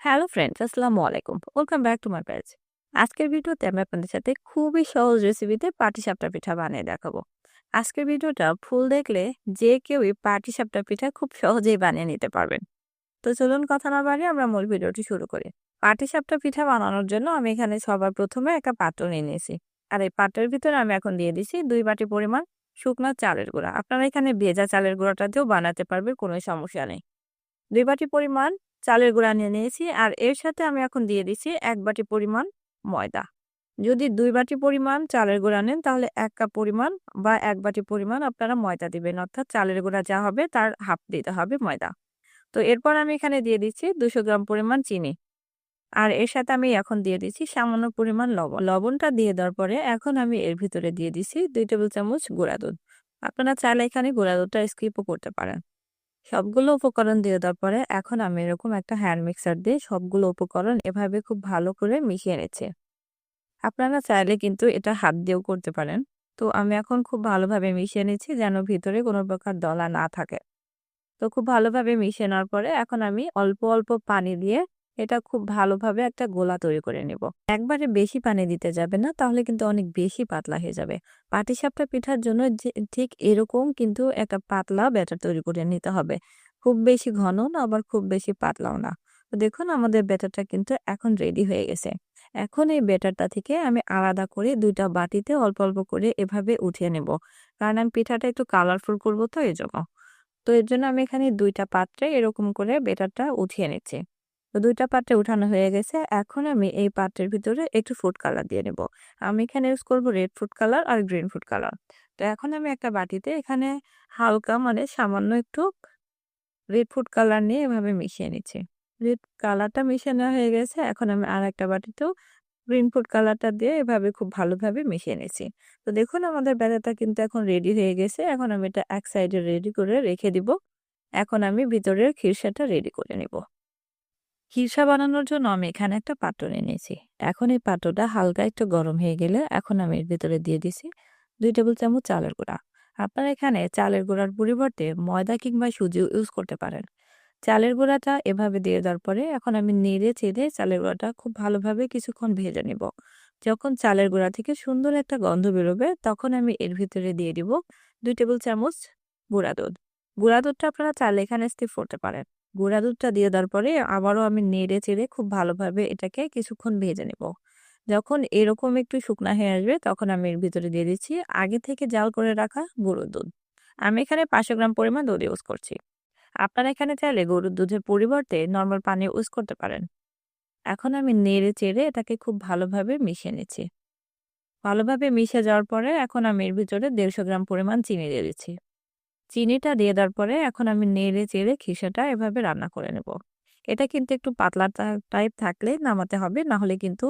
Hello friends, আসসালামু আলাইকুম। Welcome back to my page. আজকের ভিডিওতে আমি আপনাদের সাথে খুবই সহজ রেসিপিতে পাটিসাপটা পিঠা বানিয়ে দেখাবো। আজকের ভিডিওটা ফুল দেখলে যে কেউই পাটিসাপটা পিঠা খুব সহজেই বানিয়ে নিতে পারবেন। তো চলুন কথা না বাড়িয়ে আমরা মূল ভিডিওটি শুরু করি। পাটিসাপটা পিঠা বানানোর জন্য আমি এখানে সবার প্রথমে একটা পাত্র নিয়ে নিয়েছি। আর এই পাত্রের ভিতরে আমি এখন দিয়ে দিছি দুই বাটি পরিমাণ শুকনো চালের গুঁড়া। আপনারা এখানে ভেজা চালের গুঁড়াটা দিয়েও বানাতে পারবেন, কোনো সমস্যা নেই। দুই বাটি পরিমাণ চালের গুঁড়া নিয়ে নিয়েছি। আর এর সাথে আমি এখন দিয়ে দিচ্ছি এক বাটি পরিমাণ ময়দা। যদি দুই বাটি পরিমাণ চালের গুঁড়া নেন, তাহলে এক কাপ পরিমাণ বা এক বাটি পরিমাণ আপনারা ময়দা দিবেন। অর্থাৎ চালের গুঁড়া যা হবে, তার হাফ দিতে হবে ময়দা। তো এরপর আমি এখানে দিয়ে দিচ্ছি দুশো গ্রাম পরিমাণ চিনি। আর এর সাথে আমি এখন দিয়ে দিচ্ছি সামান্য পরিমাণ লবণ। লবণটা দিয়ে দেওয়ার পরে এখন আমি এর ভিতরে দিয়ে দিচ্ছি দুই টেবিল চামচ গুঁড়া দুধ। আপনারা চাইলে এখানে গুঁড়া দুধটা স্কিপও করতে পারেন। সবগুলো উপকরণ দিয়ে দেওয়ার পরে এখন আমি এরকম একটা হ্যান্ড মিক্সার দিয়ে সবগুলো উপকরণ এভাবে খুব ভালো করে মিশিয়ে নিচ্ছি। আপনারা চাইলে কিন্তু এটা হাত দিয়েও করতে পারেন। তো আমি এখন খুব ভালোভাবে মিশিয়ে নিচ্ছি যেন ভিতরে কোনো প্রকার দলা না থাকে। তো খুব ভালোভাবে মিশিয়ে নেওয়ার পরে এখন আমি অল্প অল্প পানি দিয়ে এটা খুব ভালোভাবে একটা গোলা তৈরি করে নিব। একবারে বেশি পানি দিতে যাবে না, তাহলে কিন্তু অনেক বেশি পাতলা হয়ে যাবে। পাটিসাপটা পিঠার জন্য ঠিক এরকম কিন্তু একটা পাতলা ব্যাটার তৈরি করে নিতে হবে। খুব বেশি ঘন না, আবার খুব বেশি পাতলাও না। তো দেখুন, আমাদের ব্যাটারটা কিন্তু এখন রেডি হয়ে গেছে। এখন এই ব্যাটারটা থেকে আমি আলাদা করে দুইটা বাটিতে অল্প অল্প করে এভাবে উঠিয়ে নেব। কারণ আমি পিঠাটা একটু কালারফুল করব তো এই জন্য। তো এর জন্য আমি এখানে দুইটা পাত্রে এরকম করে বেটারটা উঠিয়ে নিচ্ছি। তো দুইটা পাত্রে উঠানো হয়ে গেছে। এখন আমি এই পাত্রের ভিতরে একটু ফুড কালার দিয়ে নেব। আমি এখানে ইউজ করব রেড ফুড কালার আর গ্রিন ফুড কালার তো এখন আমি একটা বাটিতে এখানে হালকা মানে সামান্য একটু রেড ফুড কালার নিয়ে এভাবে মিশিয়ে নিচ্ছি। রেড কালারটা মিশিয়ে নেওয়া হয়ে গেছে। এখন আমি আর একটা বাটিতেও গ্রিন ফুড কালারটা দিয়ে এভাবে খুব ভালোভাবে মিশিয়ে নিয়েছি তো দেখুন আমাদের ব্যাটারটা কিন্তু এখন রেডি হয়ে গেছে। এখন আমি এটা এক সাইডে রেডি করে রেখে দিব। এখন আমি ভিতরের খিরসাটা রেডি করে নিব। হিরসা বানানোর জন্য আমি এখানে একটা পাত্র নিয়ে নিয়েছি। এখন এই পাত্রটা হালকা একটু গরম হয়ে গেলে এখন আমি এর ভিতরে দিয়ে দিছি দুই টেবিল চামচ চালের গুঁড়া। আপনারা এখানে চালের গুঁড়ার পরিবর্তে ময়দা কিংবা সুজি ইউজ করতে পারেন। চালের গুঁড়াটা এভাবে দিয়ে দেওয়ার পরে এখন আমি নেড়ে চেড়ে চালের গুঁড়াটা খুব ভালোভাবে কিছুক্ষণ ভেজে নিব। যখন চালের গুঁড়া থেকে সুন্দর একটা গন্ধ বেরোবে তখন আমি এর ভিতরে দিয়ে দিব দুই টেবিল চামচ গুঁড়া দুধ। গুঁড়া দুধটা আপনারা চালে এখানে স্টিপ করতে পারেন। গুঁড়া দুধটা দিয়ে দেওয়ার পরে আবারও আমি নেড়ে চেড়ে খুব ভালোভাবে এটাকে কিছুক্ষণ ভেজে নেব। যখন এরকম একটু শুকনা হয়ে আসবে তখন আমি এর ভিতরে দিয়ে দিচ্ছি আগে থেকে জাল করে রাখা গরুর দুধ। আমি এখানে পাঁচশো গ্রাম পরিমাণ দুধ ইউজ করছি। আপনারা এখানে চাইলে গরুর দুধের পরিবর্তে নর্মাল পানি ইউজ করতে পারেন। এখন আমি নেড়ে চেড়ে এটাকে খুব ভালোভাবে মিশিয়ে নিচ্ছি। ভালোভাবে মিশে যাওয়ার পরে এখন আমি এর ভিতরে দেড়শো গ্রাম পরিমাণ চিনি দিয়ে দিচ্ছি। চিনিটা দিয়ে দেওয়ার পরে এখন আমি নেড়ে চেড়ে খিসাটা এভাবে রান্না করে নেব। এটা কিন্তু একটু পাতলা টাইপ থাকলে নামাতে হবে না হলে কিন্তু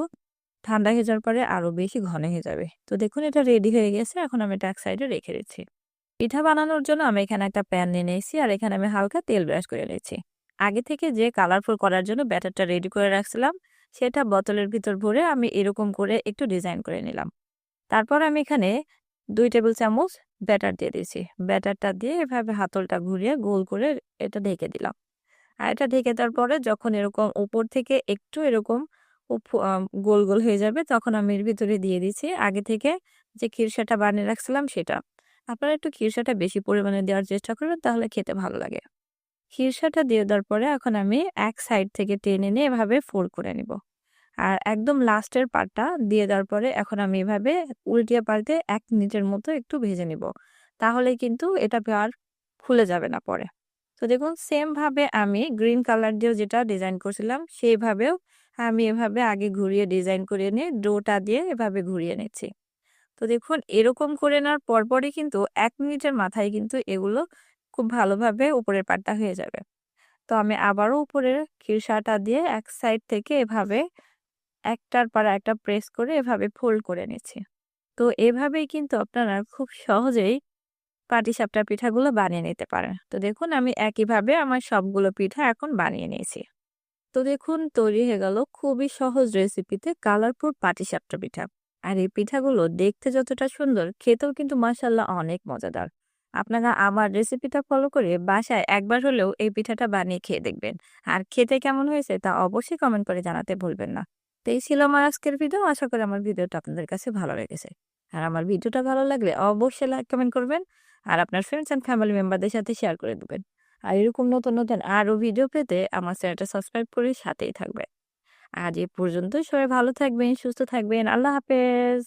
ঠান্ডা হয়ে যাওয়ার পরে আরও বেশি ঘন হয়ে যাবে। তো দেখুন, এটা রেডি হয়ে গেছে, এখন আমি এটা এক সাইডে রেখে দিচ্ছি। পিঠা বানানোর জন্য আমি এখানে একটা প্যান নিয়ে নিয়েছি, আর এখানে আমি হালকা তেল ব্রাশ করে নিয়েছি। আগে থেকে যে কালারফুল করার জন্য ব্যাটারটা রেডি করে রাখছিলাম, সেটা বোতলের ভিতর ভরে আমি এরকম করে একটু ডিজাইন করে নিলাম। তারপর আমি এখানে দুই টেবিল চামচ ব্যাটার দিয়ে দিয়েছি। ব্যাটারটা দিয়ে এভাবে হাতলটা ঘুরিয়ে গোল করে এটা ঢেকে দিলাম। আর এটা ঢেকে দেওয়ার পরে যখন এরকম উপর থেকে একটু এরকম গোল গোল হয়ে যাবে, তখন আমি এর ভিতরে দিয়ে দিচ্ছি আগে থেকে যে খিরসাটা বানিয়ে রাখছিলাম সেটা। আপনারা একটু খিরসাটা বেশি পরিমাণে দেওয়ার চেষ্টা করবেন, তাহলে খেতে ভালো লাগে। খিরসাটা দিয়ে দেওয়ার পরে এখন আমি এক সাইড থেকে টেনে নিয়ে এভাবে ফোল্ড করে নিব। আর একদম লাস্টের পার্টটা দিয়ে দেওয়ার পরে এখন আমি এভাবে উল্টিয়ে পাল্টে এক মিনিটের মতো একটু ভেজে নিব। তাহলে কিন্তু এটা আর ফুলে যাবে না পরে। তো দেখুন সেম ভাবে আমি গ্রিন কালার দিয়েও যেটা ডিজাইন করছিলাম, সেইভাবেও আমি এভাবে আগে ঘুরিয়ে ডিজাইন করে নিয়ে ডোটা দিয়ে এভাবে ঘুরিয়ে নিচ্ছি। তো দেখুন, এরকম করে নেওয়ার পরপরই কিন্তু এক মিনিটের মাথায় কিন্তু এগুলো খুব ভালোভাবে উপরের পাটটা হয়ে যাবে। তো আমি আবারও উপরের খিরসাটা দিয়ে এক সাইড থেকে এভাবে একটার পর একটা প্রেস করে এভাবে ফোল্ড করে নিচ্ছি। তো এভাবেই কিন্তু আপনারা খুব সহজেই পাটিসাপটা পিঠাগুলো বানিয়ে নিতে পারেন। তো দেখুন, আমি একইভাবে আমার সবগুলো পিঠা এখন বানিয়ে নিয়েছি। তো দেখুন, তৈরি হয়ে গেল খুবই সহজ রেসিপিতে কালারফুল পাটিসাপটা পিঠা। আর এই পিঠাগুলো দেখতে যতটা সুন্দর, খেতেও কিন্তু মাসাল্লাহ অনেক মজাদার। আপনারা আমার রেসিপিটা ফলো করে বাসায় একবার হলেও এই পিঠাটা বানিয়ে খেয়ে দেখবেন। আর খেতে কেমন হয়েছে তা অবশ্যই কমেন্ট করে জানাতে ভুলবেন না। তো এই ছিল আমার আজকের ভিডিও আশা করি আমার ভিডিওটা আপনাদের কাছে ভালো লেগেছে। আর আমার ভিডিওটা ভালো লাগলে অবশ্যই লাইক কমেন্ট করবেন আর আপনার ফ্রেন্ডস অ্যান্ড ফ্যামিলি মেম্বারদের সাথে শেয়ার করে দেবেন। আর এরকম নতুন নতুন আরও ভিডিও পেতে আমার চ্যানেলটা সাবস্ক্রাইব করে সাথেই থাকবেন। আজ এ পর্যন্ত সবাই ভালো থাকবেন, সুস্থ থাকবেন। আল্লাহ হাফেজ।